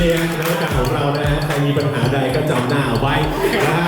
นี่ฮะนวัตการของเรานะฮะใครมีปัญหาใดก็จำหน้าไว้นะ